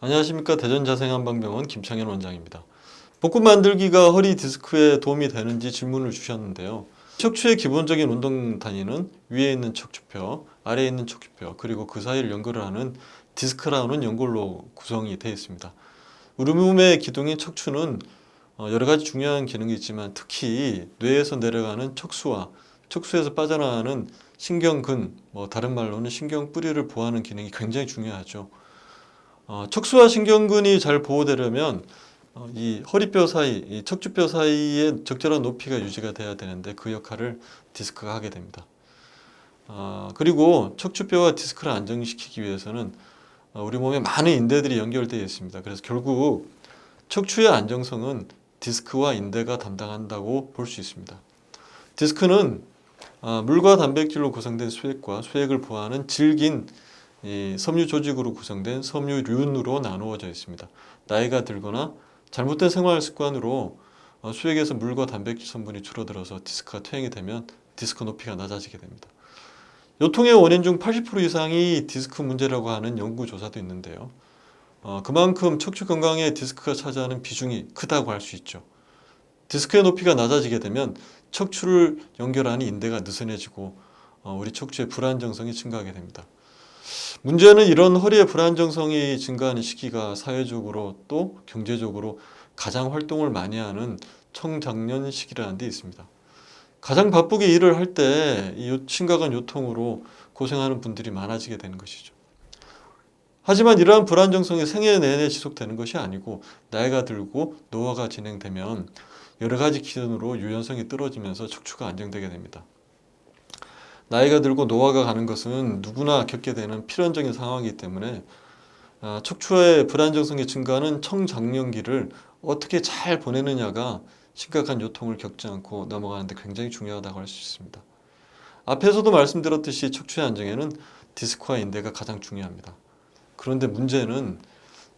안녕하십니까 대전자생한방병원 김창현 원장입니다. 복근 만들기가 허리 디스크에 도움이 되는지 질문을 주셨는데요. 척추의 기본적인 운동 단위는 위에 있는 척추뼈, 아래에 있는 척추뼈, 그리고 그 사이를 연결을 하는 디스크라는 연골로 구성이 되어 있습니다. 우리 몸의 기둥인 척추는 어, 여러 가지 중요한 기능이 있지만 특히 뇌에서 내려가는 척수와 척수에서 빠져나가는 신경근, 뭐 다른 말로는 신경 뿌리를 보호하는 기능이 굉장히 중요하죠. 어, 척수와 신경근이 잘 보호되려면 어, 이 허리뼈 사이, 이 척추뼈 사이에 적절한 높이가 유지가 돼야 되는데 그 역할을 디스크가 하게 됩니다. 어, 그리고 척추뼈와 디스크를 안정시키기 위해서는 어, 우리 몸에 많은 인대들이 연결되어 있습니다. 그래서 결국 척추의 안정성은 디스크와 인대가 담당한다고 볼 수 있습니다. 디스크는 아, 물과 단백질로 구성된 수액과 수액을 보호하는 질긴 이 섬유 조직으로 구성된 섬유륜으로 나누어져 있습니다. 나이가 들거나 잘못된 생활 습관으로 어, 수액에서 물과 단백질 성분이 줄어들어서 디스크가 퇴행이 되면 디스크 높이가 낮아지게 됩니다. 요통의 원인 중 80% 이상이 디스크 문제라고 하는 연구 조사도 있는데요. 어, 그만큼 척추 건강에 디스크가 차지하는 비중이 크다고 할 수 있죠. 디스크의 높이가 낮아지게 되면 척추를 연결하는 인대가 느슨해지고 어, 우리 척추의 불안정성이 증가하게 됩니다. 문제는 이런 허리의 불안정성이 증가하는 시기가 사회적으로 또 경제적으로 가장 활동을 많이 하는 청장년 시기라는 데 있습니다. 가장 바쁘게 일을 할 때 이 심각한 요통으로 고생하는 분들이 많아지게 되는 것이죠. 하지만 이러한 불안정성이 생애 내내 지속되는 것이 아니고 나이가 들고 노화가 진행되면 여러 가지 기준으로 유연성이 떨어지면서 척추가 안정되게 됩니다. 나이가 들고 노화가 가는 것은 누구나 겪게 되는 필연적인 상황이기 때문에 아, 척추의 불안정성이 증가하는 청장년기를 어떻게 잘 보내느냐가 심각한 요통을 겪지 않고 넘어가는데 굉장히 중요하다고 할 수 있습니다. 앞에서도 말씀드렸듯이 척추의 안정에는 디스크와 인대가 가장 중요합니다. 그런데 문제는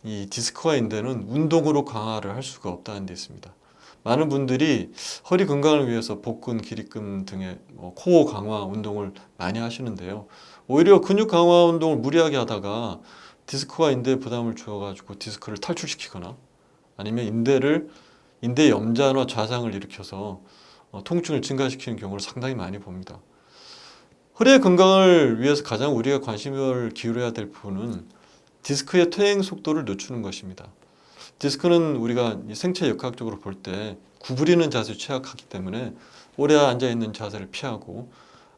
이 디스크와 인대는 운동으로 강화를 할 수가 없다는 데 있습니다. 많은 분들이 허리 건강을 위해서 복근, 기립근 등의 뭐 코어 강화 운동을 많이 하시는데요. 오히려 근육 강화 운동을 무리하게 하다가 디스크와 인대에 부담을 주어가지고 디스크를 탈출시키거나 아니면 인대를 인대 염좌나 좌상을 일으켜서 어, 통증을 증가시키는 경우를 상당히 많이 봅니다. 허리의 건강을 위해서 가장 우리가 관심을 기울여야 될 부분은 디스크의 퇴행 속도를 늦추는 것입니다. 디스크는 우리가 이 생체 역학적으로 볼 때 구부리는 자세 취약하기 때문에 오래 앉아 있는 자세를 피하고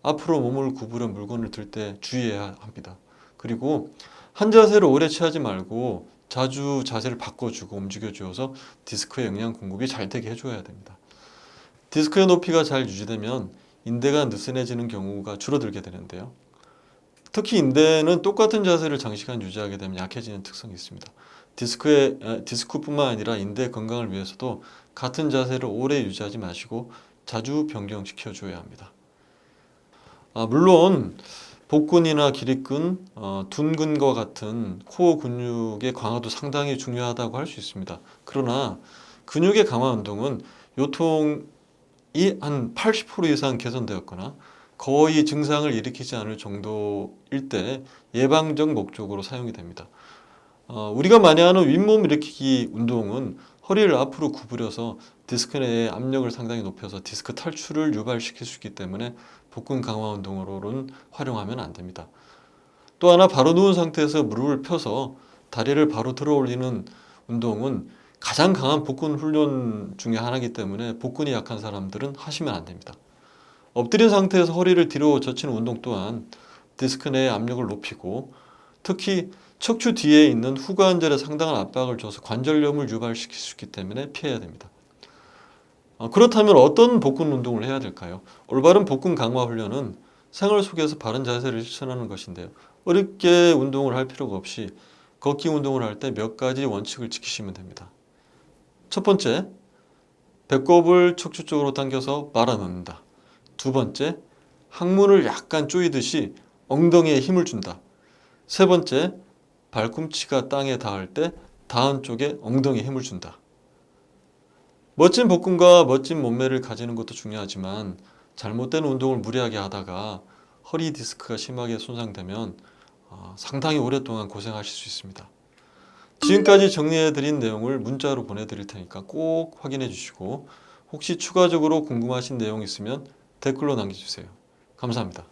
앞으로 몸을 구부려 물건을 들 때 주의해야 합니다. 그리고 한 자세를 오래 취하지 말고 자주 자세를 바꿔주고 움직여주어서 디스크의 영양 공급이 잘 되게 해줘야 됩니다. 디스크의 높이가 잘 유지되면 인대가 느슨해지는 경우가 줄어들게 되는데요. 특히 인대는 똑같은 자세를 장시간 유지하게 되면 약해지는 특성이 있습니다. 디스크의 아, 디스크뿐만 아니라 인대 건강을 위해서도 같은 자세를 오래 유지하지 마시고 자주 변경시켜 줘야 합니다. 아, 물론 복근이나 기립근, 어, 둔근과 같은 코어 근육의 강화도 상당히 중요하다고 할 수 있습니다. 그러나 근육의 강화 운동은 요통이 한 80% 이상 개선되었거나 거의 증상을 일으키지 않을 정도일 때 예방적 목적으로 사용이 됩니다. 어, 우리가 많이 하는 윗몸 일으키기 운동은 허리를 앞으로 구부려서 디스크 내에 압력을 상당히 높여서 디스크 탈출을 유발시킬 수 있기 때문에 복근 강화 운동으로는 활용하면 안 됩니다. 또 하나 바로 누운 상태에서 무릎을 펴서 다리를 바로 들어 올리는 운동은 가장 강한 복근 훈련 중에 하나이기 때문에 복근이 약한 사람들은 하시면 안 됩니다. 엎드린 상태에서 허리를 뒤로 젖히는 운동 또한 디스크 내의 압력을 높이고 특히 척추 뒤에 있는 후관절에 상당한 압박을 줘서 관절염을 유발시킬 수 있기 때문에 피해야 됩니다. 어, 그렇다면 어떤 복근 운동을 해야 될까요? 올바른 복근 강화 훈련은 생활 속에서 바른 자세를 실천하는 것인데요. 어렵게 운동을 할 필요가 없이 걷기 운동을 할 때 몇 가지 원칙을 지키시면 됩니다. 첫 번째, 배꼽을 척추 쪽으로 당겨서 말아 넣는다. 두 번째, 항문을 약간 조이듯이 엉덩이에 힘을 준다. 세 번째, 발꿈치가 땅에 닿을 때 다음 쪽에 엉덩이에 힘을 준다. 멋진 복근과 멋진 몸매를 가지는 것도 중요하지만 잘못된 운동을 무리하게 하다가 허리 디스크가 심하게 손상되면 어, 상당히 오랫동안 고생하실 수 있습니다. 지금까지 정리해드린 내용을 문자로 보내드릴 테니까 꼭 확인해 주시고 혹시 추가적으로 궁금하신 내용 있으면 댓글로 남겨주세요. 감사합니다.